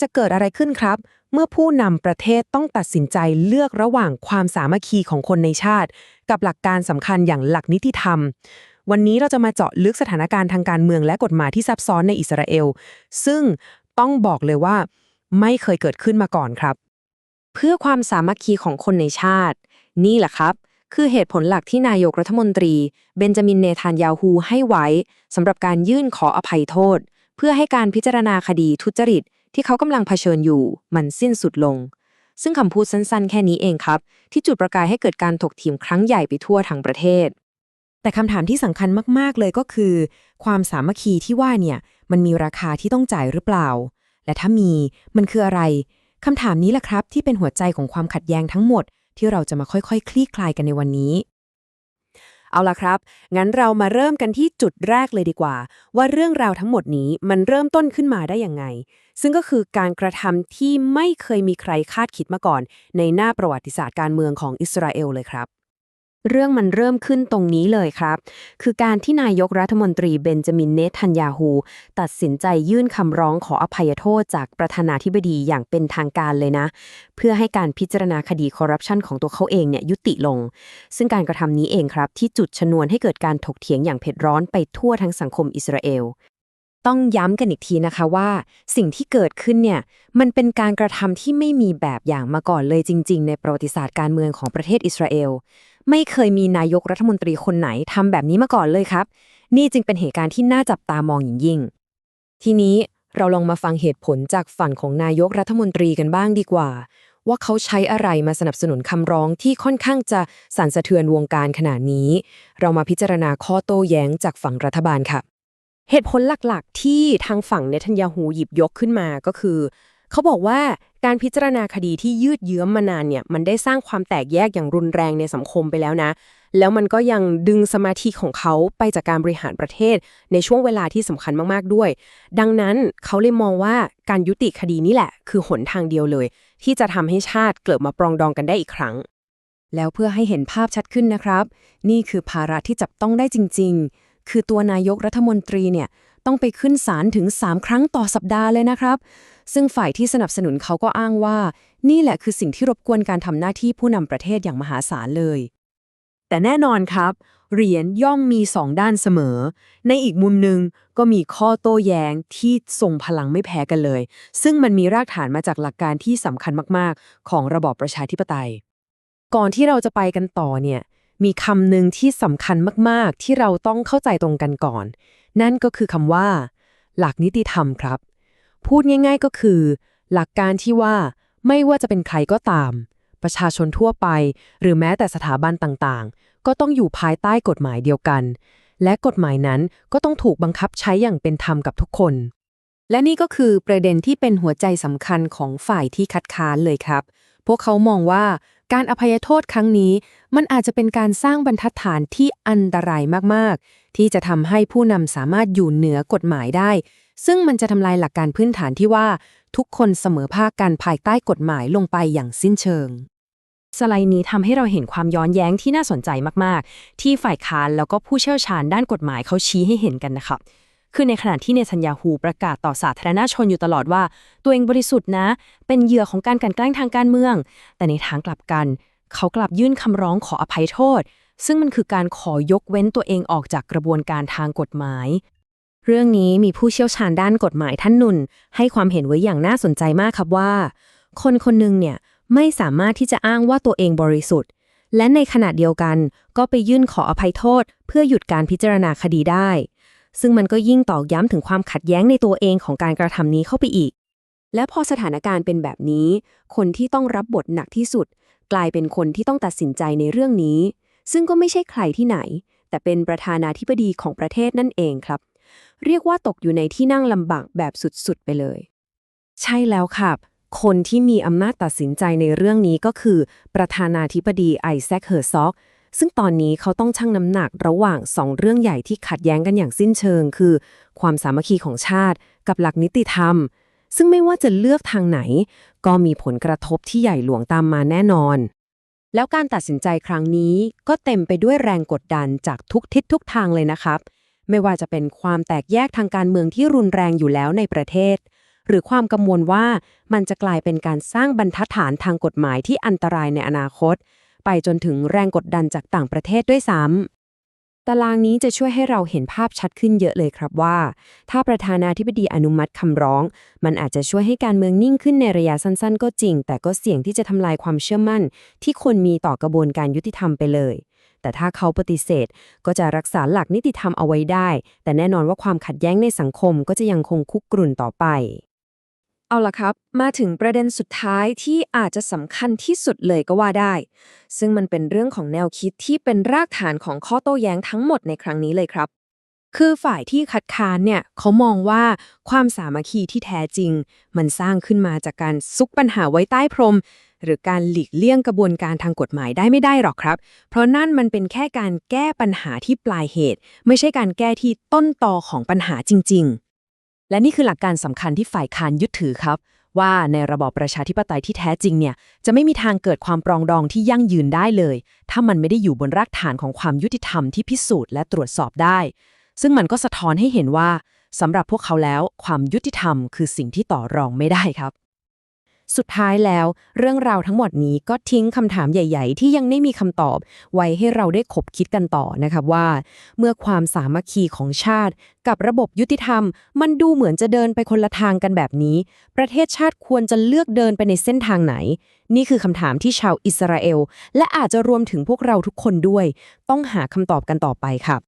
จะเกิดอะไรขึ้นครับ เมื่อผู้นำประเทศต้องตัดสินใจเลือกระหว่างความสามัคคีของคนในชาติ กับหลักการสำคัญอย่างหลักนิติธรรม วันนี้เราจะมาเจาะลึกสถานการณ์ทางการเมืองและกฎหมายที่ซับซ้อนในอิสราเอล ซึ่งต้องบอกเลยว่า ไม่เคยเกิดขึ้นมาก่อนครับ เพื่อความสามัคคีของคนในชาติ นี่แหละครับ คือเหตุผลหลักที่นายกรัฐมนตรี เบนจามินเนทานยาฮูให้ไว้สำหรับการยื่นขออภัยโทษ เพื่อให้การพิจารณาคดีทุจริต ที่เขากำลังเผชิญอยู่ มันสิ้นสุดลง ซึ่งคำพูดสั้นๆ แค่นี้เองครับ ที่จุดประกายให้เกิดการถกเถียงครั้งใหญ่ไปทั่วทั้งประเทศ แต่คำถามที่สำคัญมากๆเลยก็คือ ความสามัคคีที่ว่าเนี่ย มันมีราคาที่ต้องจ่ายหรือเปล่า และถ้ามีมันคืออะไรคำถามนี้แหละครับที่เป็นหัวใจของความขัดแย้งทั้งหมด ที่เราจะมาค่อยๆคลี่คลายกันในวันนี้ เอาล่ะครับ งั้นเรามาเริ่มกันที่จุดแรกเลยดีกว่า ว่าเรื่องราวทั้งหมดนี้มันเริ่มต้นขึ้นมาได้ยังไง ซึ่งก็คือการกระทำที่ไม่เคยมีใครคาดคิดมาก่อน ในหน้าประวัติศาสตร์การเมืองของอิสราเอลเลยครับ เรื่องมันเริ่มขึ้นตรงนี้เลยครับ คือการที่นายกรัฐมนตรีเบนจามินเนทันยาฮู ตัดสินใจยื่นคำร้องขออภัยโทษจากประธานาธิบดีอย่างเป็นทางการเลยนะ เพื่อให้การพิจารณาคดีคอร์รัปชันของตัวเขาเองเนี่ยยุติลง ซึ่งการกระทำนี้เองครับที่จุดชนวนให้เกิดการถกเถียงอย่างเผ็ดร้อนไปทั่วทั้งสังคมอิสราเอลต้องย้ำกันอีกทีนะคะว่าสิ่งที่เกิดขึ้นเนี่ยมันเป็นการกระทำที่ไม่มีแบบอย่างมาก่อนเลยจริง ๆ ในประวัติศาสตร์การเมืองของประเทศอิสราเอล ไม่เคยมีนายกรัฐมนตรีคนไหนทำแบบนี้มาก่อนเลยครับ นี่จึงเป็นเหตุการณ์ที่น่าจับตามองอย่างยิ่ง ทีนี้เราลองมาฟังเหตุผลจากฝั่งของนายกรัฐมนตรีกันบ้างดีกว่า ว่าเขาใช้อะไรมาสนับสนุนคำร้องที่ค่อนข้างจะสั่นสะเทือนวงการขนาดนี้ เรามาพิจารณาข้อโต้แย้งจากฝั่งรัฐบาลค่ะ เหตุผลหลักๆ ที่ทางฝั่งเนทันยาฮูหยิบยกขึ้นมาก็คือ เขาบอกว่า การพิจารณาคดีที่ยืดเยื้อมมานานเนี่ยมันได้สร้างความแตกแยกอย่างรุนแรงในสังคมไปแล้วนะ แล้วมันก็ยังดึงสมาธิของเขาไปจากการบริหารประเทศ ในช่วงเวลาที่สำคัญมากๆด้วย ดังนั้นเขาเลยมองว่าการยุติคดีนี้แหละ คือหนทางเดียวเลย ที่จะทำให้ชาติเกิดมาปรองดองกันได้อีกครั้ง แล้วเพื่อให้เห็นภาพชัดขึ้นนะครับ นี่คือภาระที่จับต้องได้จริง ๆ คือตัวนายกรัฐมนตรีเนี่ยต้องไปขึ้นศาลถึง 3 ครั้งต่อสัปดาห์เลยนะครับ ซึ่งฝ่ายที่สนับสนุนเขาก็อ้างว่า นี่แหละคือสิ่งที่รบกวนการทำหน้าที่ผู้นำประเทศอย่างมหาศาลเลย แต่แน่นอนครับ เหรียญย่อมมีสองด้านเสมอ ในอีกมุมหนึ่งก็มีข้อโต้แย้งที่ทรงพลังไม่แพ้กันเลย ซึ่งมันมีรากฐานมาจากหลักการที่สำคัญมากๆ ของระบอบประชาธิปไตย ก่อนที่เราจะไปกันต่อเนี่ยมีคำหนึ่งที่สำคัญมาก ๆ ที่เราต้องเข้าใจตรงกันก่อน นั่นก็คือคำว่า หลักนิติธรรมครับ พูดง่ายๆก็คือ หลักการที่ว่าไม่ว่าจะเป็นใครก็ตาม ประชาชนทั่วไป หรือแม้แต่สถาบันต่างๆ ก็ต้องอยู่ภายใต้กฎหมายเดียวกัน และกฎหมายนั้นก็ต้องถูกบังคับใช้อย่างเป็นธรรมกับทุกคน และนี่ก็คือประเด็นที่เป็นหัวใจสำคัญของฝ่ายที่คัดค้านเลยครับ พวกเขามองว่าการอภัยโทษครั้งนี้ มันอาจจะเป็นการสร้างบรรทัดฐานที่อันตรายมากๆ ที่จะทำให้ผู้นำสามารถอยู่เหนือกฎหมายได้ ซึ่งมันจะทำลายหลักการพื้นฐานที่ว่าทุกคนเสมอภาคกันภายใต้กฎหมายลงไปอย่างสิ้นเชิง สไลด์นี้ทำให้เราเห็นความย้อนแย้งที่น่าสนใจมาก ๆ ที่ฝ่ายค้านแล้วก็ผู้เชี่ยวชาญด้านกฎหมายเขาชี้ให้เห็นกันนะครับคือในขณะที่เนทันยาฮูประกาศต่อสาธารณชนอยู่ตลอดว่า ตัวเองบริสุทธิ์นะ เป็นเหยื่อของการกันแกล้งทางการเมือง แต่ในทางกลับกัน เขากลับยื่นคำร้องขออภัยโทษ ซึ่งมันคือการขอยกเว้นตัวเองออกจากกระบวนการทางกฎหมาย เรื่องนี้มีผู้เชี่ยวชาญด้านกฎหมายท่านหนุนให้ความเห็นไว้อย่างน่าสนใจมากครับว่า คนคนหนึ่งเนี่ยไม่สามารถที่จะอ้างว่าตัวเองบริสุทธิ์ และในขณะเดียวกันก็ไปยื่นขออภัยโทษ เพื่อหยุดการพิจารณาคดีได้ ซึ่งมันก็ยิ่งตอกย้ำถึงความขัดแย้งในตัวเองของการกระทำนี้เข้าไปอีก และพอสถานการณ์เป็นแบบนี้ คนที่ต้องรับบทหนักที่สุด กลายเป็นคนที่ต้องตัดสินใจในเรื่องนี้ ซึ่งก็ไม่ใช่ใครที่ไหน แต่เป็นประธานาธิบดีของประเทศนั่นเองครับ เรียกว่าตกอยู่ในที่นั่งลำบากแบบสุดๆไปเลย ใช่แล้วครับคนที่มีอำนาจตัดสินใจในเรื่องนี้ก็คือ ประธานาธิบดีไอแซคเฮอร์ซอก ซึ่งตอนนี้เขาต้องชั่งน้ำหนักระหว่างสองเรื่องใหญ่ที่ขัดแย้งกันอย่างสิ้นเชิง คือ ความสามัคคีของชาติกับหลักนิติธรรม ซึ่งไม่ว่าจะเลือกทางไหน ก็มีผลกระทบที่ใหญ่หลวงตามมาแน่นอน แล้วการตัดสินใจครั้งนี้ก็เต็มไปด้วยแรงกดดันจากทุกทิศทุกทางเลยนะครับ ไม่ว่าจะเป็นความแตกแยกทางการเมืองที่รุนแรงอยู่แล้วในประเทศ หรือความกังวลว่ามันจะกลายเป็นการสร้างบรรทัดฐานทางกฎหมายที่อันตรายในอนาคต ไปจนถึงแรงกดดันจากต่างประเทศด้วยซ้ำตารางนี้จะช่วยให้เราเห็นภาพชัดขึ้นเยอะเลยครับว่า ถ้าประธานาธิบดีอนุมัติคำร้อง มันอาจจะช่วยให้การเมืองนิ่งขึ้นในระยะสั้นๆ ก็จริง แต่ก็เสี่ยงที่จะทำลายความเชื่อมั่น ที่คนมีต่อกระบวนการยุติธรรมไปเลย แต่ถ้าเขาปฏิเสธก็จะรักษาหลักนิติธรรมเอาไว้ได้ แต่แน่นอนว่าความขัดแย้งในสังคมก็จะยังคงคุกกรุ่นต่อไป เอาล่ะครับ มาถึงประเด็นสุดท้ายที่อาจจะสำคัญที่สุดเลยก็ว่าได้ ซึ่งมันเป็นเรื่องของแนวคิดที่เป็นรากฐานของข้อโต้แย้งทั้งหมดในครั้งนี้เลยครับคือฝ่ายที่คัดค้านเนี่ยเขามองว่าความสามัคคีที่แท้จริง มันสร้างขึ้นมาจากการซุกปัญหาไว้ใต้พรม หรือการหลีกเลี่ยงกระบวนการทางกฎหมายได้ไม่ได้หรอกครับ เพราะนั่นมันเป็นแค่การแก้ปัญหาที่ปลายเหตุ ไม่ใช่การแก้ที่ต้นตอของปัญหาจริง ๆ และนี่คือหลักการสำคัญที่ฝ่ายค้านยึดถือครับ ว่าในระบอบประชาธิปไตยที่แท้จริงเนี่ยจะไม่มีทางเกิดความปรองดองที่ยั่งยืนได้เลย ถ้ามันไม่ได้อยู่บนรากฐานของความยุติธรรมที่พิสูจน์และตรวจสอบได้ ซึ่งมันก็สะท้อนให้เห็นว่าสำหรับพวกเขาแล้ว ความยุติธรรมคือสิ่งที่ต่อรองไม่ได้ครับ สุดท้ายแล้ว เรื่องราวทั้งหมดนี้ก็ทิ้งคำถามใหญ่ ๆ ที่ยังไม่มีคำตอบ ไว้ให้เราได้ขบคิดกันต่อนะครับว่า เมื่อความสามัคคีของชาติ กับระบบยุติธรรม มันดูเหมือนจะเดินไปคนละทางกันแบบนี้ ประเทศชาติควรจะเลือกเดินไปในเส้นทางไหน นี่คือคำถามที่ชาวอิสราเอล และอาจจะรวมถึงพวกเราทุกคนด้วย ต้องหาคำตอบกันต่อไปครับ